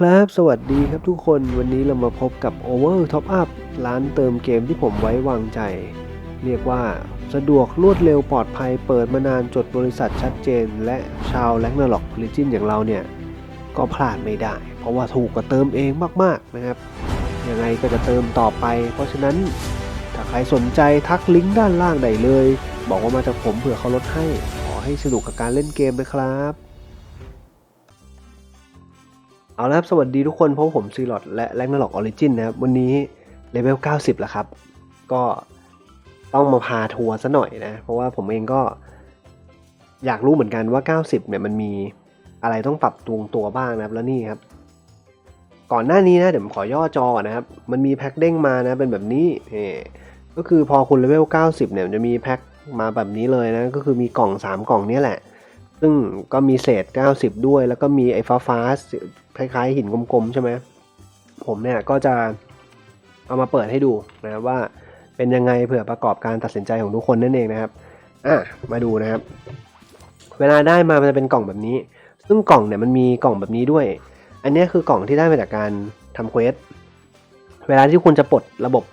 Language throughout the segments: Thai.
ครับ สวัสดีครับทุกคนวันนี้เรามาพบกับ Over Top Up ร้านเติมเกมที่ผมไว้วางใจ เรียกว่าสะดวกรวดเร็วปลอดภัยเปิดมานานจดบริษัทชัดเจน และชาวแลกนาล็อกพลิจินอย่างเราเนี่ย ก็พลาดไม่ได้ เพราะว่าถูกกว่าเติมเองมากๆนะครับ ยังไงก็จะเติมต่อไป เพราะฉะนั้นถ้าใครสนใจทักลิงก์ด้านล่างได้เลย บอกว่ามาจากผมเผื่อเขาลดให้ ขอให้สนุกกับการเล่นเกมนะครับ เอาละครับสวัสดีทุกคนพบผมซีลอดและแลกนาล็อกออริจินนะครับวันนี้เลเวล 90 แล้วครับ ก็ต้องมาพาทัวร์ซะหน่อยนะ เพราะว่าผมเองก็อยากรู้เหมือนกันว่า 90 เนี่ยมันมีอะไรต้องปรับตวงตัวบ้างนะครับแล้วนี่ครับ ก่อนหน้านี้นะเดี๋ยวผมขอย่อจอก่อนนะครับ มันมีแพ็คเด้งมานะเป็นแบบนี้นี่ก็คือพอคุณเลเวล 90 เนี่ยมันจะมีแพ็คมาแบบนี้เลยนะ ก็คือมีกล่อง 3 กล่องเนี้แหละ ซึ่งก็มีเศษ 90 ด้วย แล้วก็มีไอ้ฟ้าฟ้า คล้ายๆหินกลมๆใช่ไหมผมเนี่ยก็จะเอามาเปิดให้ดูนะครับว่าเป็นยังไงเผื่อประกอบการตัดสินใจของทุกคนนั่นเองนะครับอะมาดูนะครับ เวลาได้มามันจะเป็นกล่องแบบนี้ ซึ่งกล่องเนี่ยมันมีกล่องแบบนี้ด้วย อันนี้คือกล่องที่ได้มาจากการทำเควสเวลาที่คุณจะปลดระบบ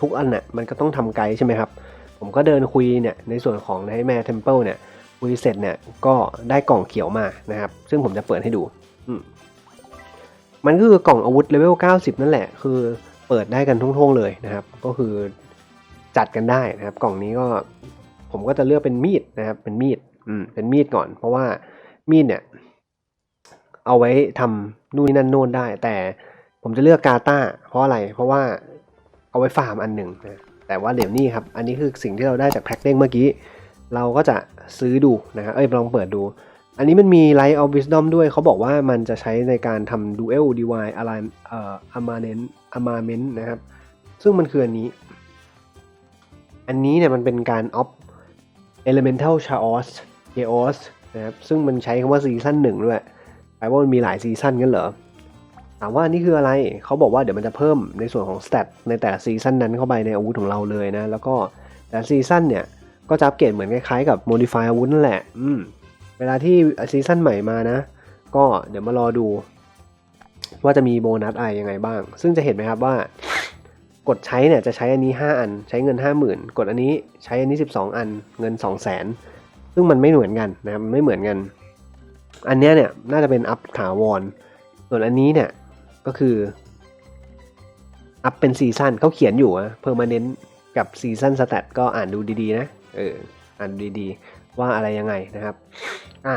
ทุกอันน่ะมันก็ต้องทำไกด์ใช่ไหมครับ ผมก็เดินคุยเนี่ยในส่วนของในแม t เทมเพิลเนี่ยคุยเสร็จเนี่ยก็ได้กล่องเขียวมานะครับ ซึ่งผมจะเปิดให้ดู มันก็คือกล่องอาวุธเลเวล 90 นั่นแหละ คือเปิดได้กันทุ่งๆเลยนะครับ ก็คือจัดกันได้นะครับ กล่องนี้ก็ผมก็จะเลือกเป็นมีดนะครับ เป็นมีด อืม เป็นมีดก่อน เพราะว่ามีดเนี่ย เอาไว้ทำนู่นนี่นั่นโน่นได้ แต่ผมจะเลือกกาตาเพราะอะไร เพราะว่าเอาไว้ฟาร์มอันหนึ่งนะ แต่ว่าเดี๋ยวนี้ครับ อันนี้คือสิ่งที่เราได้จากแพ็คเด้งเมื่อกี้ เราก็จะซื้อดูนะครับ เอ้ยลองเปิดดู อันนี้มันมี Light of Wisdom ด้วยเขาบอกว่ามันจะใช้ในการทำ Dual Divine Align เอ่อ Armament Armament นะครับ ซึ่งมันคืออันนี้ อันนี้เนี่ยมันเป็นการ off Elemental Chaos Chaos นะครับ ซึ่งมันใช้คำว่าซีซั่นหนึ่งด้วยแปลว่ามันมีหลายซีซั่นกันเหรอ ถามว่านี่คืออะไร เขาบอกว่าเดี๋ยวมันจะเพิ่มในส่วนของสเตตในแต่ละซีซั่นนั้นเข้าไปในอาวุธของเราเลยนะ แล้วก็แต่ซีซั่นเนี่ยก็จะอัปเกรดเหมือนคล้ายๆกับ modify อาวุธนั่นแหละ อืม เวลาที่ซีซั่นใหม่มานะ ก็เดี๋ยวมารอดู ว่าจะมีโบนัสอะไรยังไงบ้าง ซึ่งจะเห็นไหมครับว่ากดใช้เนี่ยจะใช้อันนี้ 5 อัน ใช้เงิน 50,000 กดอันนี้ใช้อันนี้ 12 อันเงิน 200,000 ซึ่งมันไม่เหมือนกันนะครับมันไม่เหมือนกัน อันเนี้ยเนี่ยน่าจะเป็นอัพถาวรส่วนอันนี้เนี่ยก็คืออัพเป็นซีซั่นเขาเขียนอยู่อะเพอร์มาเนนกับซีซั่นสแตทก็อ่านดูดีๆนะเอออ่านดูดีๆ ว่าอะไรยังไงนะครับอะ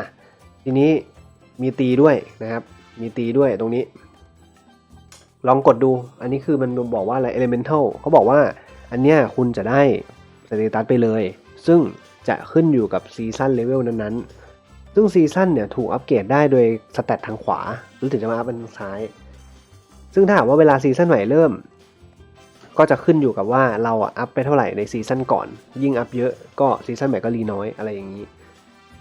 ทีนี้มีตีด้วยนะครับ มีตีด้วยตรงนี้ ลองกดดู อันนี้คือมันบอกว่าอะไร elemental เขาบอกว่าอันเนี้ยคุณจะได้สเตตัสไปเลย ซึ่งจะขึ้นอยู่กับซีซั่นเลเวลนั้นๆ ซึ่งซีซั่นเนี่ยถูกอัปเกรดได้โดยสแตททางขวา หรือถึงจะมาอัพเป็นทางซ้าย ซึ่งถ้าหากว่าเวลาซีซั่นใหม่เริ่ม ก็จะขึ้นอยู่กับว่าเราอะอัพไปเท่าไหร่ในซีซั่นก่อน ยิ่งอัพเยอะก็ซีซั่นใหม่ก็รีน้อยอะไรอย่างนี้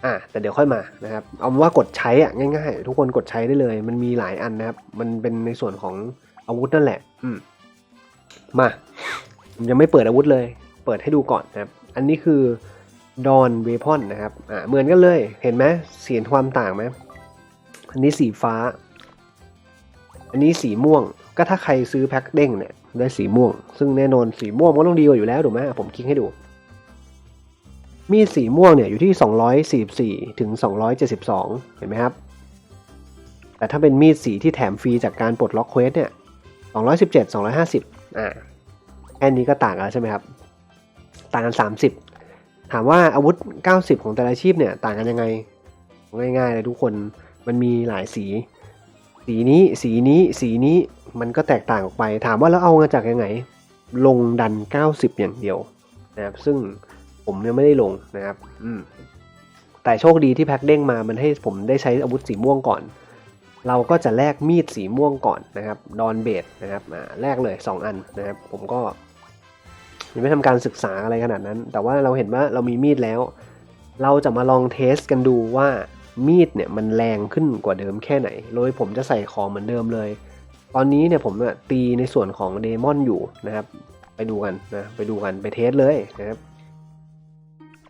อะแต่เดี๋ยวค่อยมานะครับเอาว่ากดใช้อะง่ายๆ ทุกคนกดใช้ได้เลย มันมีหลายอันนะครับ มันเป็นในส่วนของอาวุธนั่นแหละ อืมมาผมยังไม่เปิดอาวุธเลย เปิดให้ดูก่อนนะครับ อันนี้คือดอนเวพอนนะครับอ่าเหมือนกันเลยเห็นไหมเสียงความต่างไหมอันนี้สีฟ้า อันนี้สีม่วง ก็ถ้าใครซื้อแพ็คเด้งเนี่ย ได้สีม่วง ซึ่งแน่นอนสีม่วงก็ต้องดีกว่าอยู่แล้วถูกไหมผมคลิกให้ดู มีดสีม่วงเนี่ยอยู่ที่ 244 ถึง 272 เห็นไหมครับ แต่ถ้าเป็นมีดสีที่แถมฟรีจากการปลดล็อกเควสเนี่ย 217 250 อ่า แค่นี้ก็ต่างกันแล้วใช่ไหมครับ ต่างกัน 30 ถามว่าอาวุธ 90 ของแต่ละอาชีพเนี่ยต่างกันยังไง ง่ายๆเลยทุกคน มันมีหลายสี สีนี้ สีนี้ สีนี้ มันก็แตกต่างออกไป ถามว่าแล้วเอามาจากยังไง ลงดัน 90 อย่างเดียวนะครับ ซึ่งผมยังไม่ได้ลงนะครับ อืม แต่โชคดีที่แพ็คเด้งมา มันให้ผมได้ใช้อาวุธสีม่วงก่อน เราก็จะแลกมีดสีม่วงก่อนนะครับ ดอนเบดนะครับอ่าแลกเลย 2 อันนะครับ ผมก็ยังไม่ทำการศึกษาอะไรขนาดนั้น แต่ว่าเราเห็นว่าเรามีมีดแล้ว เราจะมาลองเทสกันดูว่ามีดเนี่ยมันแรงขึ้นกว่าเดิมแค่ไหน โดยผมจะใส่ของเหมือนเดิมเลย ตอนนี้เนี่ยผมอะตีในส่วนของเดมอนอยู่นะครับ ไปดูกันนะ ไปดูกันไปเทสเลยนะครับ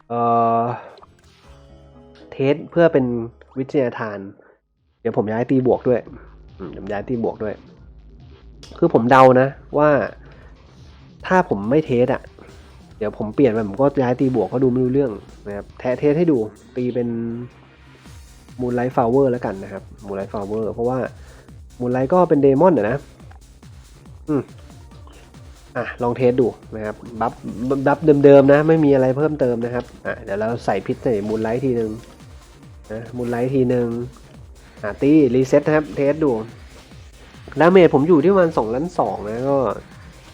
เอ่อ เทสเพื่อเป็นวิทยาทาน เดี๋ยวผมย้ายตีบวกด้วยผมย้ายตีบวกด้วย คือผมเดานะว่าถ้าผมไม่เทสอะเดี๋ยวผมเปลี่ยนไปผมก็ย้ายตีบวกก็ดูไม่รู้เรื่องนะครับ แทเทสให้ดูตีเป็นมูนไลท์ฟลาเวอร์แล้วกันนะครับมูนไลท์ฟลาเวอร์เพราะว่า มูนไลท์ก็เป็นเดมอนอะนะอืมอะลองเทสดูนะครับบัฟบัฟเดิมๆนะ ไม่มีอะไรเพิ่มเติมนะครับอะเดี๋ยวเราใส่พิษใส่มูนไลท์ทีหนึ่งนะมูนไลท์ทีหนึ่งอะตีรีเซ็ตนะครับเทสดูดาเมจผมอยู่ที่ประมาณสองล้านสองนะก็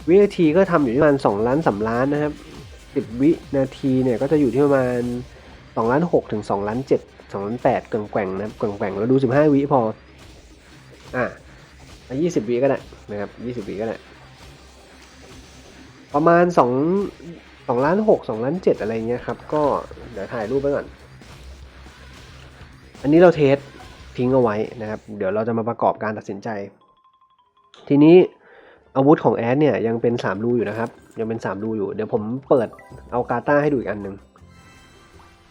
วินาทีก็ทำอยู่ที่ประมาณสองล้านสามล้านนะครับสิบวินาทีเนี่ยก็จะอยู่ที่ประมาณสองล้านหกถึงสองล้านเจ็ดสองล้านแปดแกว่งๆนะแกว่งๆแล้วดูสิบห้าวิพอ อะยี่สิบวิก็ได้นะครับยี่สิบวิก็ได้ประมาณสองสองล้านหกสองล้านเจ็ดอะไรเงี้ยครับก็เดี๋ยวถ่ายรูปไปก่อน อันนี้เราเทสทิ้งเอาไว้นะครับ เดี๋ยวเราจะมาประกอบการตัดสินใจ ทีนี้อาวุธของแอดเนี่ยยังเป็น3รูอยู่นะครับ ยังเป็น3รูอยู่ เดี๋ยวผมเปิดเอากาตาให้ดูอีกอันหนึ่ง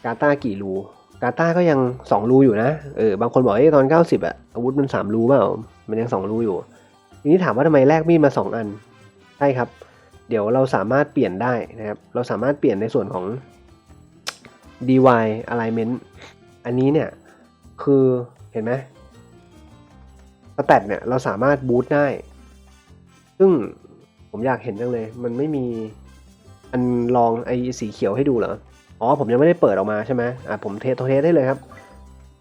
กาตากี่รู กาตาก็ยัง 2 รูอยู่นะ เออบางคนบอกเอ้ตอน 90อะอาวุธมัน 3 รูเปล่า มันยัง 2 รูอยู่ ทีนี้ถามว่าทำไมแลกมีดมา 2 อัน ใช่ครับ เดี๋ยวเราสามารถเปลี่ยนได้นะครับ เราสามารถเปลี่ยนในส่วนของ dy alignment อันนี้เนี่ย คือเห็นไหมสแตทเนี่ยเราสามารถบูตได้ ซึ่งผมอยากเห็นจังเลย มันไม่มีอันลองไอ้สีเขียวให้ดูเหรอ อ๋อผมยังไม่ได้เปิดออกมาใช่ไหมอะผมเทสเทสได้เลยครับ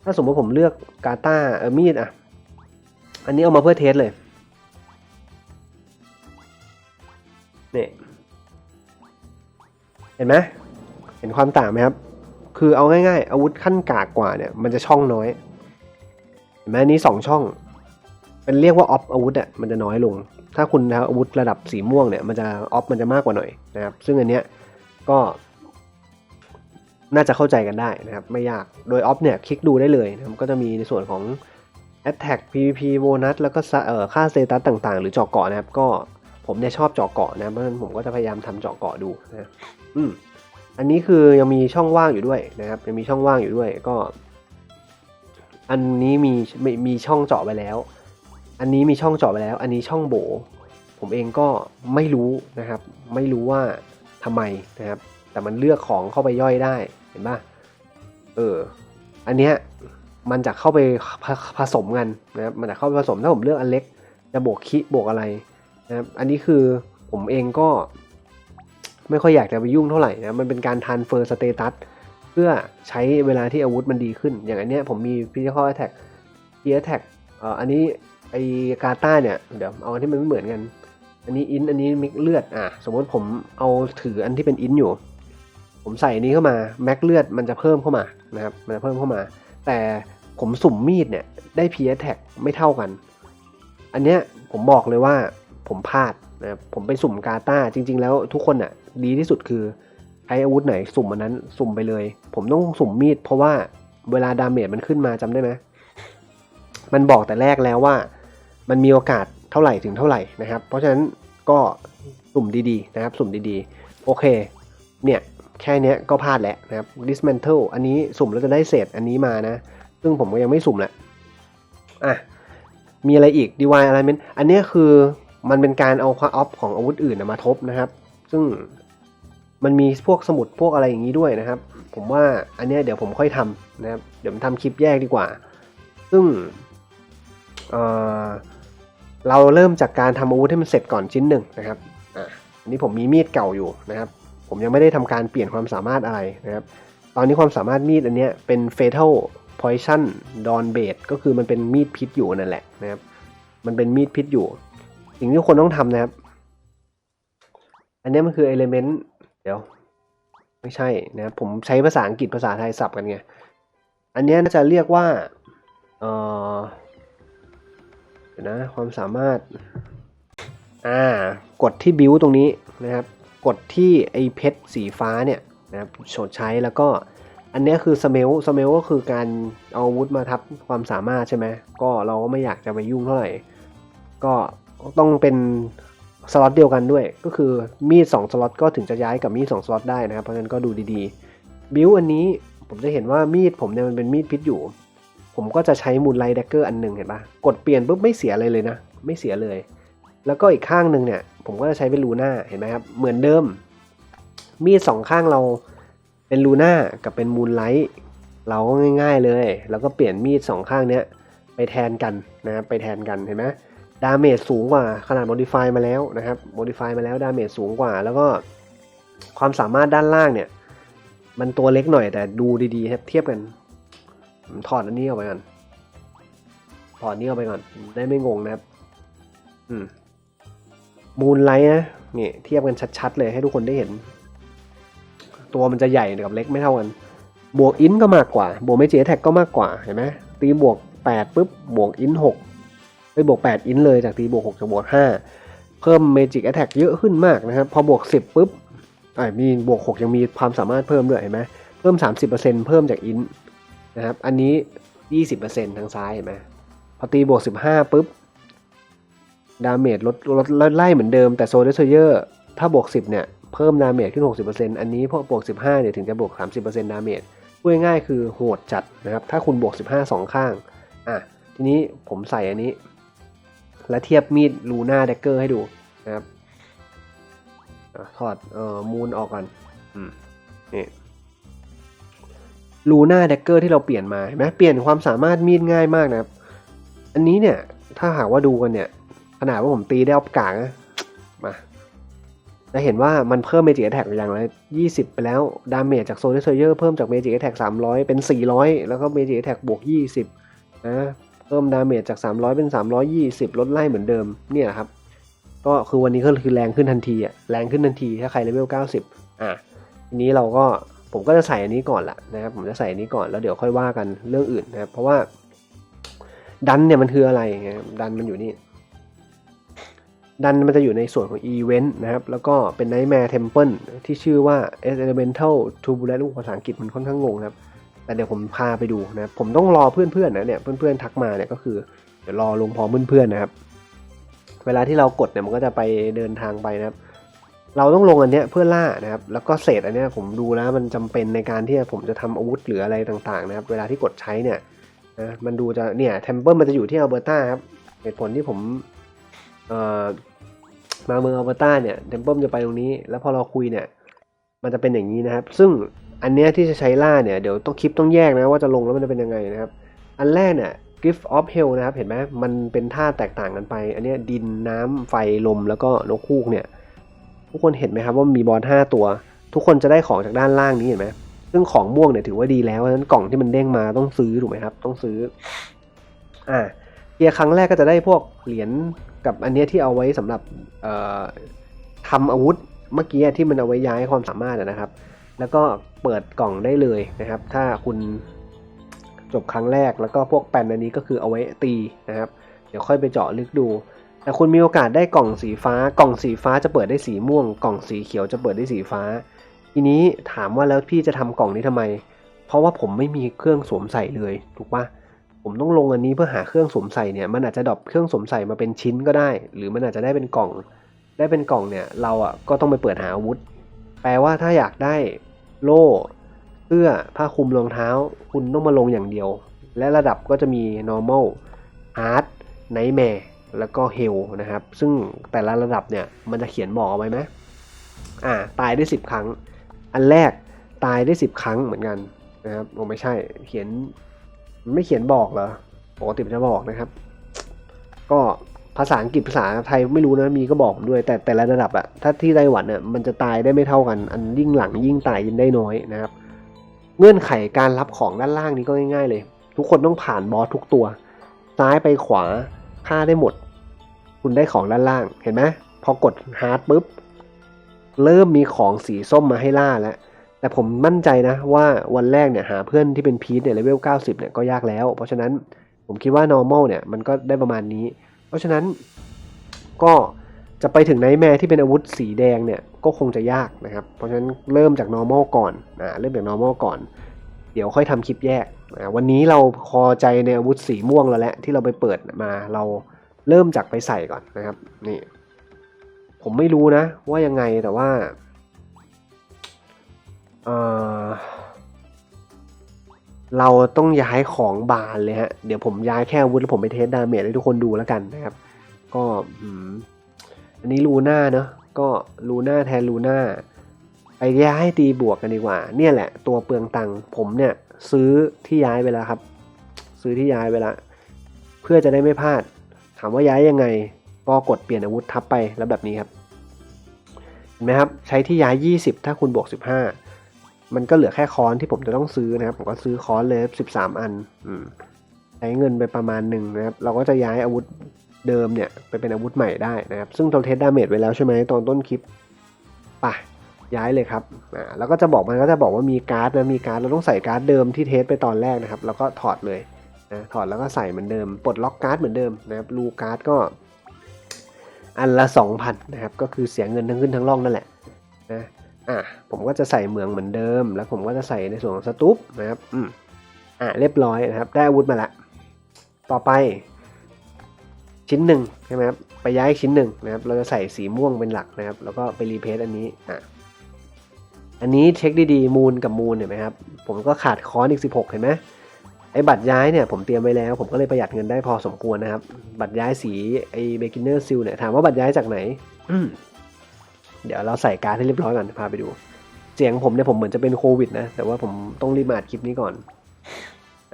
ถ้าสมมติผมเลือกกาตาเออมีดอะ อันนี้เอามาเพื่อเทสเลยเนี่ยเห็นไหมเห็นความต่างไหมครับ คือเอาง่ายๆ อาวุธขั้นกากกว่าเนี่ย มันจะช่องน้อย เห็นไหมนนี้สองช่อง เป็นเรียกว่าออฟอาวุธอะมันจะน้อยลง ถ้าคุณนะอาวุธระดับสีม่วงเนี่ยมันจะออฟมันจะมากกว่าหน่อยนะครับ ซึ่งอันเนี้ยก็ น่าจะเข้าใจกันได้นะครับไม่ยากโดยออฟเนี่ยคลิกดูได้เลยนะครับก็จะมีในส่วนของ Attack PVP โบนัสแล้วก็ค่าสเตตัสต่างๆ หรือเจาะเกาะนะครับ ก็ผมเนี่ยชอบเจาะเกาะนะเพราะฉะนั้นผมก็จะพยายามทำเจาะเกาะดูนะอืมอันนี้คือยังมีช่องว่างอยู่ด้วยนะครับยังมีช่องว่างอยู่ด้วยก็ อันนี้มีมีมีช่องเจาะไปแล้ว อันนี้มีช่องเจาะไปแล้ว อันนี้ช่องโบ ผมเองก็ไม่รู้นะครับ ไม่รู้ว่าทำไมนะครับ แต่มันเลือกของเข้าไปย่อยได้ ห็นปะเออ อันเนี้ยมันจะเข้าไปผสมกันนะครับมันจะเข้าไปผสมถ้าผมเลือกอันเล็ก จะบวกคิบวกอะไรนะครับอันนี้คือผมเองก็ไม่ค่อยอยากจะไปยุ่งเท่าไหร่นะมันเป็นการทันเฟอร์สเตตัสเพื่อใช้เวลาที่อาวุธมันดีขึ้น อย่างอันเนี้ยผมมี physical attack p attack เอ่ออันนี้ไอกาตาเนี่ยเดี๋ยวเอาอันที่มันไม่เหมือนกัน อันนี้อินอันนี้มิกเลือดอะสมมติผมเอาถืออันที่เป็นอินอยู่ ผมใส่นี้เข้ามาแม็กเลือดมันจะเพิ่มเข้ามานะครับ มันจะเพิ่มเข้ามา แต่ผมสุ่มมีดเนี่ยได้พีเอแท็กไม่เท่ากัน อันเนี้ยผมบอกเลยว่าผมพลาดนะครับผมไปสุ่มกาตาจริง ๆ แล้วทุกคนอะดีที่สุดคือใช้อาวุธไหนสุ่มอันนั้นสุ่มไปเลย ผมต้องสุ่มมีด เพราะว่าเวลาดาเมจมันขึ้นมาจำได้ไหมมันบอกแต่แรกแล้วว่า มันมีโอกาสเท่าไหร่ถึงเท่าไหร่นะครับ เพราะฉะนั้นก็สุ่มดีๆนะครับ สุ่มดีๆ โอเค เนี่ย แค่เนี้ยก็พลาดแล้วนะครับ dismantle อันนี้สุ่มแล้วจะได้เศษอันนี้มานะ ซึ่งผมก็ยังไม่สุ่มแหละอะ มีอะไรอีก dy alignment อันนี้คือมันเป็นการเอาความออฟของอาวุธอื่นมาทบนะครับ ซึ่งมันมีพวกสมุดพวกอะไรอย่างนี้ด้วยนะครับ ผมว่าอันนี้เดี๋ยวผมค่อยทำนะครับ เดี๋ยวผมทำคลิปแยกดีกว่า ซึ่งเเราเริ่มจากการทำอาวุธให้มันเสร็จก่อนชิ้นหนึ่งนะครับอะอันนี้ผมมีมีดเก่าอยู่นะครับ ผมยังไม่ได้ทำการเปลี่ยนความสามารถอะไรนะครับ ตอนนี้ความสามารถมีดอันเนี้ยเป็น fatal poison dawn blade ก็คือมันเป็นมีดพิษอยู่นั่นแหละนะครับ มันเป็นมีดพิษอยู่ สิ่งที่คนต้องทำนะครับ อันเนี้ยมันคือ element เดี๋ยว ไม่ใช่นะครับ ผมใช้ภาษาอังกฤษภาษาไทยสับกันไง อันเนี้ยน่าจะเรียกว่าเออเดี๋ยวนะความสามารถ อ่ากดที่บิวตรงนี้นะครับ กดที่ไอเพชรสีฟ้าเนี่ยนะครับโฉดใช้แล้วก็อันนี้คือสเมลสเมลก็คือการเอาอาวุธมาทับความสามารถใช่ไหมก็เราก็ไม่อยากจะไปยุ่งเท่าไหร่ ก็ต้องเป็นสล็อตเดียวกันด้วย ก็คือมีด2สล็อตก็ถึงจะย้ายกับมีด2สล็อตได้นะครับ เพราะฉะนั้นก็ดูดีๆ บิวอันนี้ผมจะเห็นว่ามีดผมเนี่ยมันเป็นมีดพิษอยู่ ผมก็จะใช้มูลไลท์แดกเกอร์อันหนึ่งเห็นปะกดเปลี่ยนปุ๊บไม่เสียเลยเลยนะ ไม่เสียเลย แล้วก็อีกข้างหนึ่งเนี่ย ผมก็จะใช้เป็นลูน่าเห็นไหมครับ เหมือนเดิม มีดสองข้างเราเป็นลูน่ากับเป็นมูลไลท์เราก็ง่าย ๆเลย แล้วก็เปลี่ยนมีดสองข้างเนี้ยไปแทนกันนะครับไปแทนกันเห็นไหมดาเมจสูงกว่าขนาด modify มาแล้วนะครับ modify มาแล้วดาเมจสูงกว่า แล้วก็ความสามารถด้านล่างเนี่ย มันตัวเล็กหน่อยแต่ดูดีๆครับเทียบกันถอดอันนี้ออกไปก่อนถอดนี้ออกไปก่อน ได้ไม่งงนะครับ อืม มูนไลท์นะนี่เทียบกันชัดๆเลยให้ทุกคนได้เห็น ตัวมันจะใหญ่กับเล็กไม่เท่ากัน บวกอินก็มากกว่า บวกเมจิแท็กก็มากกว่าเห็นไหมตีบวก8ปุ๊บบวกอิน6ไปบวก8อินเลยจากตีบวก6จากบวก5 เพิ่มเมจิกแอ t แท็กเยอะขึ้นมากนะครับ พอบวก 10ปุ๊บอ่ามีบวก 6 ยังมีความสามารถเพิ่มด้วยเห็นไหมเพิ่ม 30%เพิ่มจากอินนะครับ อันนี้ 20%ทางซ้ายเห็นไหมพอตีบวก 15ปุ๊บ ดาเมจลดลดลดไล่เหมือนเดิมแต่โซเดสเยอร์ถ้าบวก 10 เนี่ยเพิ่มดาเมจขึ้น 60%อันนี้พวกบวก 15 เนี่ยถึงจะบวก 30%ดาเมจพูดง่ายๆคือโหดจัดนะครับ ถ้าคุณบวก 15สองข้าง อะ ทีนี้ผมใส่อันนี้ และเทียบมีดลูน่าเดกเกอร์ให้ดูนะครับถอดเอ่อมูนออกก่อนนี่ลูน่าเดกเกอร์ที่เราเปลี่ยนมาเห็นไหมเปลี่ยนความสามารถมีดง่ายมากนะครับ อันนี้เนี่ยถ้าหากว่าดูกันเนี่ย ขนาดว่าผมตีได้ออฟกางนะมาจะเห็นว่ามันเพิ่มเมจิแอ t แท็กอย่างไร20ไปแล้ว ดาเมจจากโซลเซอร์เยอร์เพิ่มจากเมจิแอ t แท็ก300เป็น400แล้วก็เมจิแอ t แท็กบวก20นะเพิ่มดาเมจจาก300เป็น320ลดไล่เหมือนเดิมเนี่ยครับ ก็คือวันนี้ก็คือแรงขึ้นทันทีอะแรงขึ้นทันทีถ้าใครเลเวล90อะทีนี้เราก็ผมก็จะใส่อันนี้ก่อนละนะครับผมจะใส่อันนี้ก่อนแล้วเดี๋ยวค่อยว่ากันเรื่องอื่นนะครับเพราะว่าดันเนี่ยมันคืออะไรนะครับดันมันอยู่นี่ ดันมันจะอยู่ในส่วนของ Event นะครับ แล้วก็เป็น Nightmare Temple ที่ชื่อว่า Elemental Turbulence ภาษาอังกฤษมันค่อนข้างงงนะครับ แต่เดี๋ยวผมพาไปดูนะผมต้องรอเพื่อนๆนะเนี่ยเพื่อนๆทักมาเนี่ยก็คือเดี๋ยวรอลงพร้อมเพื่อนๆนะครับ เวลาที่เรากดเนี่ยมันก็จะไปเดินทางไปนะครับ เราต้องลงอันเนี้ยเพื่อล่านะครับ แล้วก็เศษอันเนี้ยผมดูแล้วมันจำเป็นในการที่ผมจะทำอาวุธหรืออะไรต่างๆ นะครับ เวลาที่กดใช้เนี่ยนะมันดูจะเนี่ยเทมเพิลมันจะอยู่ที่อัลเบอร์ตาครับเหตุผลที่ผม มาเมืองอัลเบอร์ตาเนี่ยเทมเพิลจะไปตรงนี้ แล้วพอเราคุยเนี่ยมันจะเป็นอย่างนี้นะครับ ซึ่งอันเนี้ยที่จะใช้ล่าเนี่ยเดี๋ยวต้องคลิปต้องแยกนะว่าจะลงแล้วมันจะเป็นยังไงนะครับ อันแรกเนี่ย Gift of Hell นะครับเห็นไหมมันเป็นท่าแตกต่างกันไป อันเนี้ยดินน้ำไฟลมแล้วก็นกคูกเนี่ย ทุกคนเห็นไหมครับว่ามีบอลห้าตัว ทุกคนจะได้ของจากด้านล่างนี้เห็นไหมซึ่งของม่วงเนี่ยถือว่าดีแล้วเพราะฉะนั้นกล่องที่มันเด้งมาต้องซื้อถูกไหมครับ ต้องซื้อ อ่า เทียร์ครั้งแรกก็จะได้พวกเหรียญกับอันเนี้ยที่เอาไว้สำหรับเอ่อทำอาวุธเมื่อกี้ที่มันเอาไว้ย้ายความสามารถนะครับ แล้วก็เปิดกล่องได้เลยนะครับ ถ้าคุณจบครั้งแรกแล้วก็พวกแปนอันนี้ก็คือเอาไว้ตีนะครับ เดี๋ยวค่อยไปเจาะลึกดูแต่คุณมีโอกาสได้กล่องสีฟ้ากล่องสีฟ้าจะเปิดได้สีม่วง กล่องสีเขียวจะเปิดได้สีฟ้า ทีนี้ถามว่าแล้วพี่จะทำกล่องนี้ทำไม เพราะว่าผมไม่มีเครื่องสวมใส่เลยถูกปะ ผมต้องลงอันนี้เพื่อหาเครื่องสวมใส่เนี่ยมันอาจจะดรอปเครื่องสวมใส่มาเป็นชิ้นก็ได้ หรือมันอาจจะได้เป็นกล่อง ได้เป็นกล่องเนี่ยเราอะก็ต้องไปเปิดหาอาวุธ แปลว่าถ้าอยากได้โล่เสื้อผ้าคลุมรองเท้า คุณต้องมาลงอย่างเดียว และระดับก็จะมี normal hard nightmare แล้วก็ hell นะครับ ซึ่งแต่ละระดับเนี่ยมันจะเขียนบอกเอาไว้ไหมอ่าตายได้ 10 ครั้ง อันแรกตายได้ 10 ครั้งเหมือนกันนะครับโอ้ไม่ใช่เขียนมัน ไม่เขียนบอกเหรอปกติมันจะบอกนะครับ ก็ภาษาอังกฤษภาษาไทยไม่รู้นะมีก็บอกด้วย แต่แต่ละระดับอะถ้าที่ไต้หวันเนี่ยมันจะตายได้ไม่เท่ากัน อันยิ่งหลังยิ่งตายยิ่งได้น้อยนะครับ เงื่อนไขการรับของด้านล่างนี้ก็ง่ายๆเลย ทุกคนต้องผ่านบอสทุกตัว ซ้ายไปขวาฆ่าได้หมด คุณได้ของด้านล่างเห็นไหมพอกดฮาร์ดปุ๊บเริ่มมีของสีส้มมาให้ล่าแล้ว แต่ผมมั่นใจนะว่าวันแรกเนี่ยหาเพื่อนที่เป็นพีทเนี่ยเลเวล 90 เนี่ยก็ยากแล้ว เพราะฉะนั้นผมคิดว่า normal เนี่ยมันก็ได้ประมาณนี้ เพราะฉะนั้นก็จะไปถึงไนท์แมร์ที่เป็นอาวุธสีแดงเนี่ยก็คงจะยากนะครับ เพราะฉะนั้นเริ่มจาก normal ก่อนอ่าเริ่มจาก normal ก่อน เดี๋ยวค่อยทำคลิปแยกวันนี้เราพอใจในอาวุธสีม่วงแล้วแหละที่เราไปเปิดมาเราเริ่มจากไปใส่ก่อนนะครับนี่ผมไม่รู้นะว่ายังไงแต่ว่า เอ่อเราต้องย้ายของบานเลยฮะ เดี๋ยวผมย้ายแค่อาวุธแล้วผมไปเทสดาเมจให้ทุกคนดูแล้วกันนะครับ ก็อืมอันนี้ลูน่าเนอะก็ลูน่าแทนลูน่า ไปย้ายตีบวกกันดีกว่า เนี่ยแหละ ตัวเปลืองตังค์ ผมเนี่ย ซื้อที่ย้ายไปแล้วครับ ซื้อที่ย้ายไปแล้วเพื่อจะได้ไม่พลาด ถามว่าย้ายยังไง ก็กดเปลี่ยนอาวุธทับไปแล้วแบบนี้ครับ เห็นไหมครับ ใช้ที่ย้าย 20 ถ้าคุณบวก 15 มันก็เหลือแค่ค้อนที่ผมจะต้องซื้อนะครับ ผมก็ซื้อค้อนเลย13 อันอืมใช้เงินไปประมาณหนึ่งนะครับ เราก็จะย้ายอาวุธเดิมเนี่ยไปเป็นอาวุธใหม่ได้นะครับ ซึ่งเราเทสดาเมจไว้แล้วใช่ไหมตอนต้นคลิปป่ะย้ายเลยครับอ่าแล้วก็จะบอกมันก็จะบอกว่ามีการ์ดนะมีการ์ดเราต้องใส่การ์ดเดิมที่เทสไปตอนแรกนะครับ แล้วก็ถอดเลยนะถอดแล้วก็ใส่เหมือนเดิม ปลดล็อกการ์ดเหมือนเดิมนะครับรูการ์ดก็ อันละ 2,000 นะครับ ก็คือเสียเงินทั้งขึ้นทั้งล่องนั่นแหละนะ อะผมก็จะใส่เหมืองเหมือนเดิม แล้วผมก็จะใส่ในส่วนของสตูปนะครับอืมอะเรียบร้อยนะครับ ได้อาวุธมาละ ต่อไป ชิ้นหนึ่งใช่ไหมครับไปย้ายชิ้นหนึ่งนะครับ เราจะใส่สีม่วงเป็นหลักนะครับ แล้วก็ไปรีเพสอันนี้อะอันนี้เช็คดีๆมูลกับมูลเห็นไหมครับ ผมก็ขาดคอนอีก 16 เห็นไหมไอ้บัตรย้ายเนี่ยผมเตรียมไว้แล้ว ผมก็เลยประหยัดเงินได้พอสมควรนะครับ บัตรย้ายสีไอ้ beginner seal เนี่ยถามว่าบัตรย้ายจากไหนอืม เดี๋ยวเราใส่การ์ดให้เรียบร้อยก่อนพาไปดู เสียงผมเนี่ยผมเหมือนจะเป็นโควิด นะ แต่ว่าผมต้องรีบมาอัดคลิปนี้ก่อน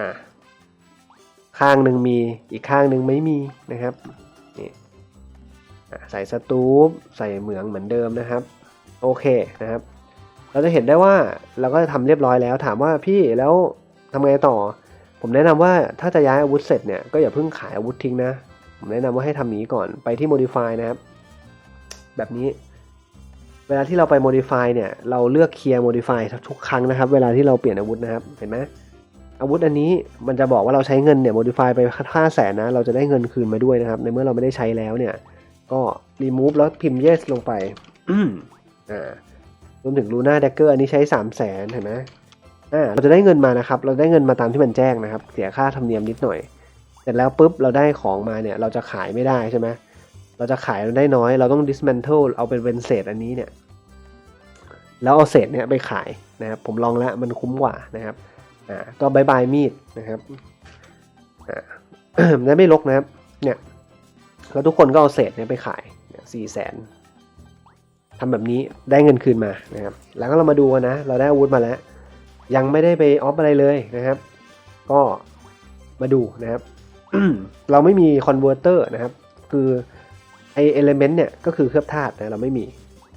อ่าข้างหนึ่งมีอีกข้างหนึ่งไม่มีนะครับนี่ใส่สตูปใส่เหมืองเหมือนเดิมนะครับ โอเคนะครับ เราจะเห็นได้ว่าเราก็จะทำเรียบร้อยแล้ว ถามว่าพี่แล้วทำไงต่อ ผมแนะนำว่าถ้าจะย้ายอาวุธเสร็จเนี่ยก็อย่าเพิ่งขายอาวุธทิ้งนะ ผมแนะนำว่าให้ทำอย่านี้ก่อนไปที่ modify นะครับ แบบนี้ เวลาที่เราไป modify เนี่ยเราเลือกเคลียร์ modify ทุกครั้งนะครับ เวลาที่เราเปลี่ยนอาวุธนะครับเห็นไหมอาวุธอันนี้มันจะบอกว่าเราใช้เงินเนี่ย modify ไป5 0 0แสนนะเราจะได้เงินคืนมาด้วยนะครับ ในเมื่อเราไม่ได้ใช้แล้วเนี่ย ก็ remove แล้วพิมพ์ yes ลงไปอ่ารวมถึง Luna Dagger อันนี้ใช้3 0 0แสนเห็นไหมอ่าเราจะได้เงินมานะครับ เราได้เงินมาตามที่มันแจ้งนะครับ เสียค่าธรรมเนียมนิดหน่อยเสร็จแล้วปุ๊บเราได้ของมาเนี่ย เราจะขายไม่ได้ใช่ไหม เราจะขายได้น้อย เราต้อง dismantle เอาเป็นเป็นเศษอันนี้เนี่ย แล้วเอาเศษเนี่ยไปขายนะครับ ผมลองแล้วมันคุ้มกว่านะครับ อ่า ก็บายบายมีดนะครับ อ่าได้ไม่ลกนะครับ เนี่ย แล้วทุกคนก็เอาเศษเนี่ยไปขายเนี่ยสี่แสนทำแบบนี้ได้เงินคืนมานะครับ แล้วก็เรามาดูกันนะ เราได้อาวุธมาแล้ว ยังไม่ได้ไปออฟอะไรเลยนะครับ ก็มาดูนะครับ เราไม่มีคอนเวอร์เตอร์นะครับ คือ ไอเอลเมนต์เนี่ยก็คือเคลือบธาตุนะเราไม่มี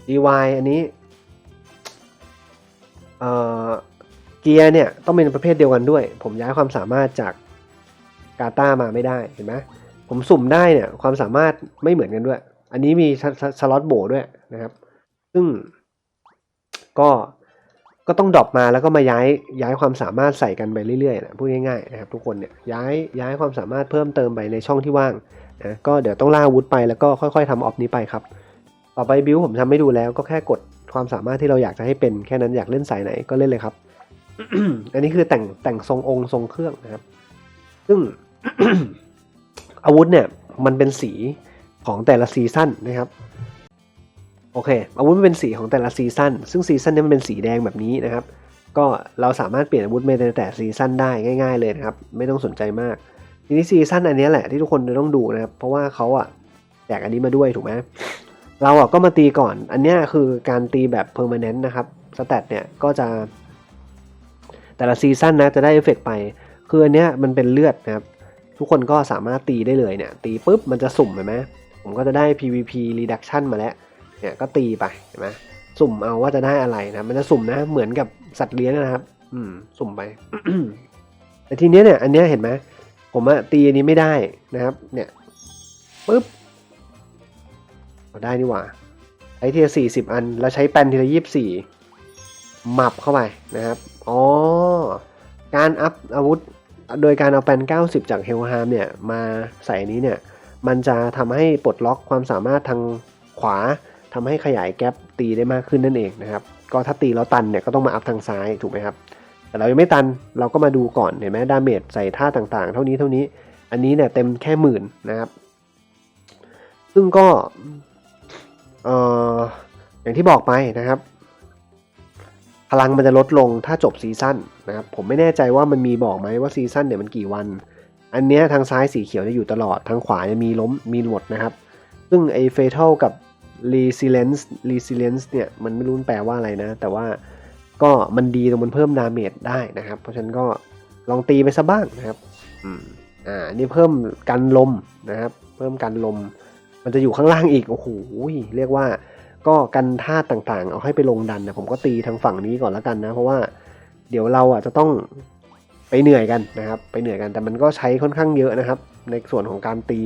DY อันนี้เกียร์เนี่ยต้องเป็นประเภทเดียวกันด้วย ผมย้ายความสามารถจากกาตามาไม่ได้เห็นไหมผมสุ่มได้เนี่ยความสามารถไม่เหมือนกันด้วย อันนี้มีสสสล็อตโบด้วยนะครับ ซึ่งก็ก็ต้องดรอปมาแล้วก็มาย้ายย้ายความสามารถใส่กันไปเรื่อยๆนะพูดง่ายๆนะครับทุกคนเนี่ยย้ายย้ายความสามารถเพิ่มเติมไปในช่องที่ว่าง นะก็เดี๋ยวต้องล่าวุธไปแล้วก็ค่อยๆทำออฟนี้ไปครับ ต่อไปบิวผมทำไม่ดูแล้วก็แค่กดความสามารถที่เราอยากจะให้เป็นแค่นั้นอยากเล่นสายไหนก็เล่นเลยครับ อันนี้คือแต่งแต่งทรงองค์ทรงเครื่องนะครับ ซึ่ง อาวุธเนี่ย มันเป็นสีของแต่ละซีซั่นนะครับ โอเค อาวุธมันเป็นสีของแต่ละซีซั่นซึ่งซีซั่นนี้มันเป็นสีแดงแบบนี้นะครับ ก็เราสามารถเปลี่ยนอาวุธในแต่ซีซั่นได้ง่าย ๆ เลยนะครับ ไม่ต้องสนใจมาก ทีนี้ซีซั่นอันนี้แหละที่ทุกคนจะต้องดูนะครับเพราะว่าเขาอะแจกอันนี้มาด้วยถูกไหมเราอะก็มาตีก่อน อันนี้คือการตีแบบ permanent นนะครับสแตทเนี่ยก็จะแต่ละซีซั่นนะจะได้เอฟเฟกไป คืออันเนี้ยมันเป็นเลือดนะครับทุกคนก็สามารถตีได้เลยเนี่ย ตีปุ๊บมันจะสุ่มเห็นไหมผมก็จะได้ PVP reduction มาแล้วเนี่ยก็ตีไปเห็นไหมสุ่มเอาว่าจะได้อะไรนะ มันจะสุ่มนะเหมือนกับสัตว์เลี้ยงนะครับ อืม สุ่มไปแต่ทีเนี้ยเนี่ย อันเนี้ยเห็นไหม ผมอะตีอันนี้ไม่ได้นะครับ เนี่ยปุ๊บเได้นี่หว่าใช้ทีละสี่สิบอัน แล้วใช้แปนทีละยี่สิบสี่หมับเข้าไปนะครับ อ๋อ การอัพอาวุธโดยการเอาแปน 90 จากเฮลฮามเนี่ย มาใส่นนี้เนี่ย มันจะทำให้ปลดล็อกความสามารถทางขวาทำให้ขยายแกลบตีได้มากขึ้นนั่นเองนะครับ ก็ถ้าตีแล้วตันเนี่ย ก็ต้องมาอัพทางซ้ายถูกไหมครับ แต่เรายังไม่ตันเราก็มาดูก่อนเห็นไหมดาเมจใส่ท่าต่างๆ เท่านี้เท่านี้ อันนี้เนี่ยเต็มแค่หมื่นนะครับ ซึ่งก็เอ่ออย่างที่บอกไปนะครับ พลังมันจะลดลงถ้าจบซีซั่นนะครับ ผมไม่แน่ใจว่ามันมีบอกไหมว่าซีซั่นเนี่ยมันกี่วัน อันเนี้ยทางซ้ายสีเขียวจะอยู่ตลอดทางขวาจะมีล้มมีหมดนะครับ ซึ่งไอ้ fatal กับ resilience resilience เนี่ยมันไม่รู้นแปลว่าอะไรนะ แต่ว่า ก็มันดีตรงมันเพิ่มดาเมจได้นะครับ เพราะฉะนั้นก็ลองตีไปซะบ้างนะครับอืมอ่านี่เพิ่มกันลมนะครับ เพิ่มกันลม มันจะอยู่ข้างล่างอีกโอ้โหเรียกว่าก็กันธาตุต่างๆ เอาให้ไปลงดันนะผมก็ตีทางฝั่งนี้ก่อนแล้วกันนะ เพราะว่าเดี๋ยวเราอะจะต้องไปเหนื่อยกันนะครับ ไปเหนื่อยกันแต่มันก็ใช้ค่อนข้างเยอะนะครับ ในส่วนของการตี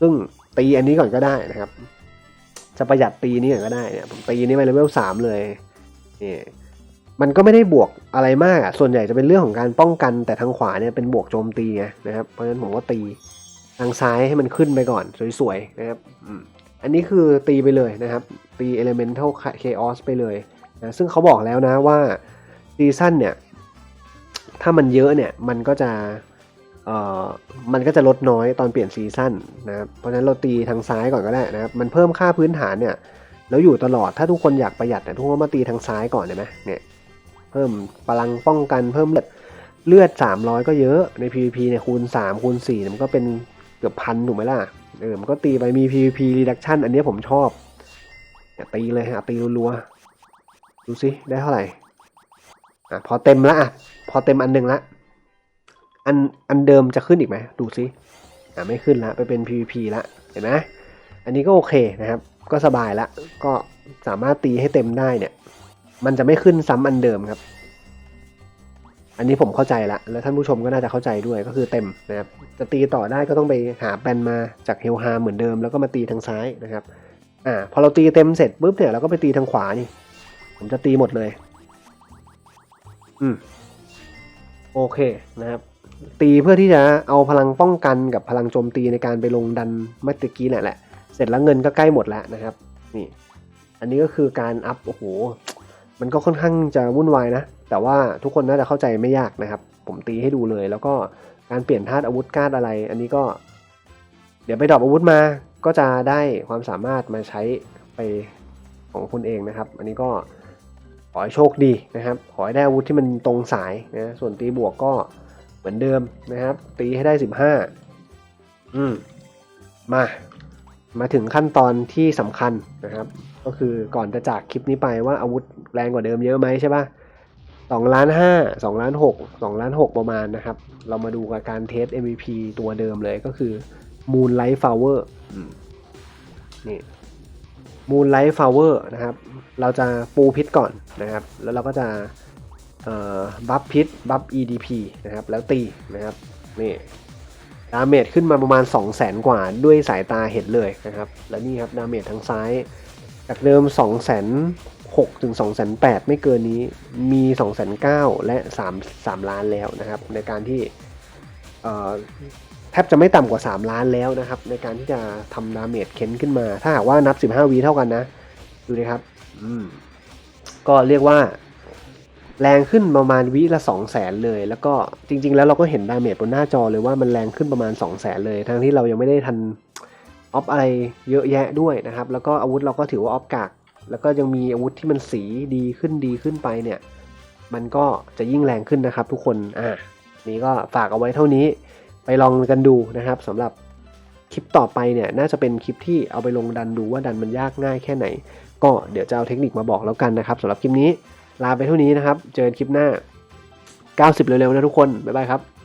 ซึ่งตีอันนี้ก่อนก็ได้นะครับ จะประหยัดตีนี้ก่อนก็ได้เนี่ยผมตีนี้ไปเลเวลสามเลยนี่ มันก็ไม่ได้บวกอะไรมากอะส่วนใหญ่จะเป็นเรื่องของการป้องกัน แต่ทางขวาเนี่ยเป็นบวกโจมตีไงนะครับ เพราะฉะนั้นผมก็ตีทางซ้ายให้มันขึ้นไปก่อนสวยๆนะครับอันนี้คือตีไปเลยนะครับ ตี Elemental Chaos ไปเลยนะซึ่งเขาบอกแล้วนะว่าซีซั่นเนี่ย ถ้ามันเยอะเนี่ย มันก็จะเอ่อมันก็จะลดน้อยตอนเปลี่ยนซีซั่นนะครับเพราะฉะนั้นเราตีทางซ้ายก่อนก็ได้นะครับ มันเพิ่มค่าพื้นฐานเนี่ยแล้วอยู่ตลอดถ้าทุกคนอยากประหยัดเนี่ยทุกคนมาตีทางซ้ายก่อนเห็นไหมเนี่ย เพิ่มพลังป้องกันเพิ่มเลือดเลือด 300 ก็เยอะใน PVP เนี่ยคูณ 3 คูณสี่มันก็เป็นเกือบพันถูกไหมล่ะเออมันก็ตีไปมี PVP reduction อันนี้ผมชอบตีเลยฮะตีรัวๆดูสิได้เท่าไหร่อะพอเต็มละอะพอเต็มอันหนึ่งละอันอันเดิมจะขึ้นอีกไหมดูสิอะไม่ขึ้นละไปเป็น PVP ละเห็นไหมอันนี้ก็โอเคนะครับ ก็สบายละก็สามารถตีให้เต็มได้เนี่ย มันจะไม่ขึ้นซ้ำอันเดิมครับ อันนี้ผมเข้าใจละแล้วท่านผู้ชมก็น่าจะเข้าใจด้วยก็คือเต็มนะครับ จะตีต่อได้ก็ต้องไปหาแปนมาจากเฮลฮาเหมือนเดิมแล้วก็มาตีทางซ้ายนะครับ อ่าพอเราตีเต็มเสร็จปุ๊บเนี่ยเราก็ไปตีทางขวานี่ ผมจะตีหมดเลย อืมโอเคนะครับตีเพื่อที่จะเอาพลังป้องกันกับพลังโจมตีในการไปลงดันเมื่อตะกี้นี่ยแหละ เสร็จแล้วเงินก็ใกล้หมดแล้วนะครับ นี่ อันนี้ก็คือการอัพโอ้โห มันก็ค่อนข้างจะวุ่นวายนะ แต่ว่าทุกคนน่าจะเข้าใจไม่ยากนะครับ ผมตีให้ดูเลย แล้วก็การเปลี่ยนธาตุอาวุธการดอะไร อันนี้ก็ เดี๋ยวไปดรอปอาวุธมาก็จะได้ความสามารถมาใช้ไปของคุณเองนะครับ อันนี้ก็ขอให้โชคดีนะครับ ขอให้ได้อาวุธที่มันตรงสายนะส่วนตีบวกก็เหมือนเดิมนะครับ ตีให้ได้ 15 อืมมา มาถึงขั้นตอนที่สำคัญนะครับ ก็คือก่อนจะจากคลิปนี้ไปว่าอาวุธแรงกว่าเดิมเยอะไหมใช่ปะสองล้านห้าสองล้านหกสองล้านหกประมาณนะครับ เรามาดูกับการเทส MVP ตัวเดิมเลยก็คือ Moonlight Flower อืมนี่ Moonlight Flower นะครับ เราจะปูพิษก่อนนะครับ แล้วเราก็จะเอ่อบัฟพิษบัฟ EDP นะครับ แล้วตีนะครับ นี่ดาเมจขึ้นมาประมาณ 2 0 0แสนกว่าด้วยสายตาเห็นเลยนะครับ และนี่ครับดาเมจทางซ้าย จากเดิม2 0 0 0 0ถึง2 0 0 0 0ไม่เกินนี้มี2 0 0 0 0และ3 3ล้านแล้วนะครับ ในการที่เอ่อแทบจะไม่ต่ำกว่า 3 ล้านแล้วนะครับ ในการที่จะทำดาเมจเค้นขึ้นมา ถ้าหากว่านับ 15วีเท่ากันนะ ดูดิครับอืมก็เรียกว่าแรงขึ้นประมาณวิละ 2 0 0แสนเลย แล้วก็จริง ๆ แล้วเราก็เห็นดาเมจบนหน้าจอเลยว่ามันแรงขึ้นประมาณ 2 0 0แสนเลย ทั้งที่เรายังไม่ได้ทัน ออฟอะไรเยอะแยะด้วยนะครับ แล้วก็อาวุธเราก็ถือว่าออฟกากแล้วก็ยังมีอาวุธที่มันสีดีขึ้นดีขึ้นไปเนี่ย มันก็จะยิ่งแรงขึ้นนะครับทุกคน อ่า นี่ก็ฝากเอาไว้เท่านี้ ไปลองกันดูนะครับสำหรับคลิปต่อไปเนี่ย น่าจะเป็นคลิปที่เอาไปลงดันดูว่าดันมันยากง่ายแค่ไหน ก็เดี๋ยวจะเอาเทคนิคมาบอกแล้วกันนะครับสำหรับคลิปนี้ ลาไปเท่านี้นะครับ เจอกันคลิปหน้า 90 เร็วๆนะทุกคน บ๊ายบายครับ